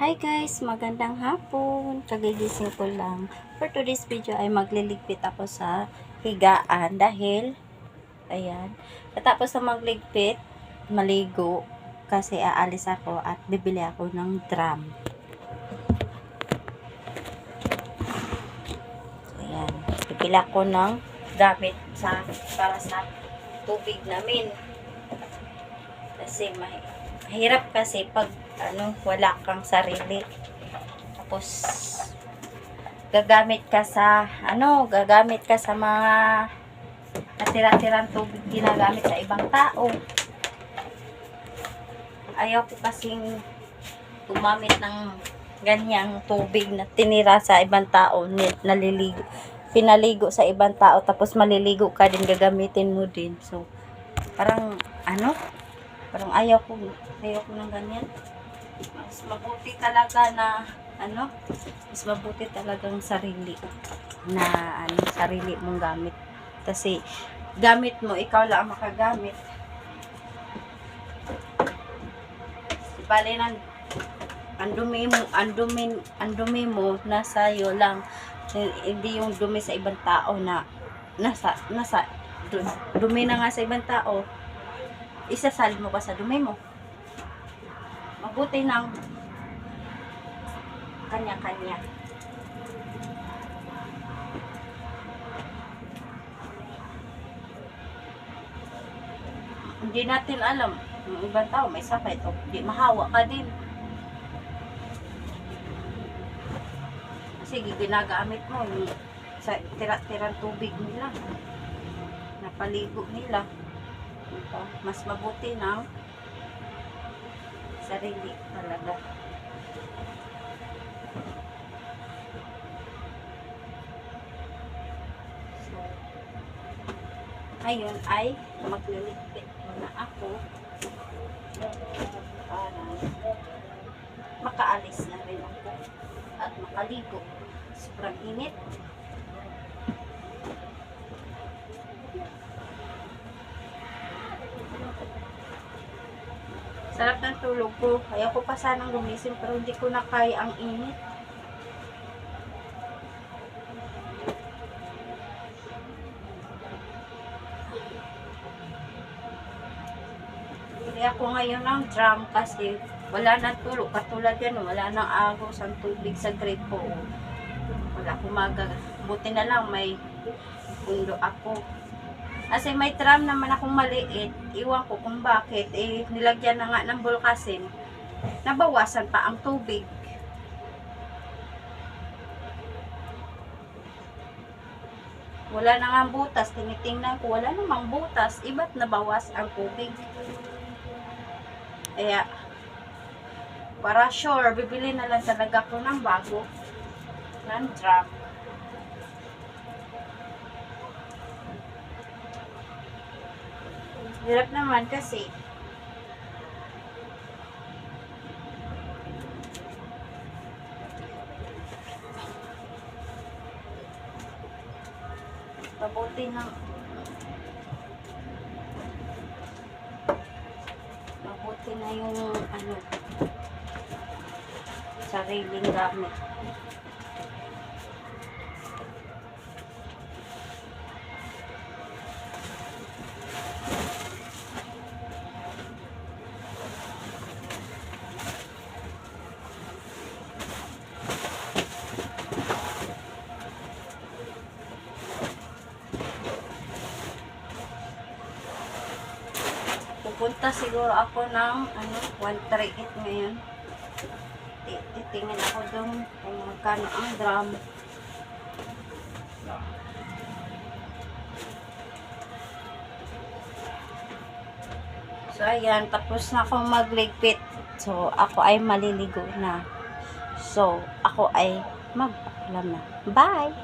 Hi guys, magandang hapon. Kagigising ko lang. For today's video ay magliligpit ako sa higaan dahil ayan, katapos na magligpit, maligo kasi aalis ako at bibili ako ng drum. Ayan, bibili ako ng gamit sa para sa tubig namin. Kasi may mahirap kasi pag ano wala kang sarili. Tapos gagamit ka sa ano, gagamit ka sa mga natira-tirang tubig ginagamit sa ibang tao. Ayaw ko kasing gumamit ng ganyang tubig na tinira sa ibang tao, naliligo, pinaligo sa ibang tao, tapos maliligo ka din, gagamitin mo din. So, parang, ano, parang ayaw ko, ayaw ko ng ganyan. Mas mabuti talaga na, ano, mas mabuti talagang sarili na, ano, sarili mong gamit. Kasi, gamit mo, ikaw lang ang makagamit. Bale ng ang dumi mo, ang dumi, ang dumi mo nasa iyo lang. Hindi yung dumi sa ibang tao na nasa nasa du- dumi na nga sa ibang tao. Isasalin mo pa sa dumi mo. Mabuti ng kanya-kanya. Hindi natin alam. Yung ibang tao may sakit o di mahawa ka din. Sige, ginagamit mo yung sa tira-tirang tubig nila. Napaligo nila. Ito, mas mabuti ng sarili talaga. So, ngayon ay magliligpit muna ako para makaalis na rin ako at makaligo. Sobrang init. Sarap ng tulog ko. Ayaw ko pa sanang gumising pero hindi ko na kaya ang init. Bili ako ngayon ng drum kasi wala na tulog. Katulad yan, wala nang agos ang tubig sa grade ko. Wala kumaga. Buti na lang may pundo ako. Kasi may drum naman akong maliit. Iwan ko kung bakit. Eh, nilagyan na nga ng bulkasin. Nabawasan pa ang tubig. Wala na nga butas. Tinitingnan ko, wala namang butas. Iba't nabawas ang tubig. Kaya, para sure, bibili na lang talaga ko ng bago. Ng drum. Hirap naman kasi. Mabuti na. Mabuti na yung ano sariling gamit pupunta siguro ako ng ano 138 ngayon Ti- titingin ako doon kung magkano ang drum So, ayan. Tapos na akong magligpit. So, ako ay maliligo na. So, ako ay magpaalam na. Bye!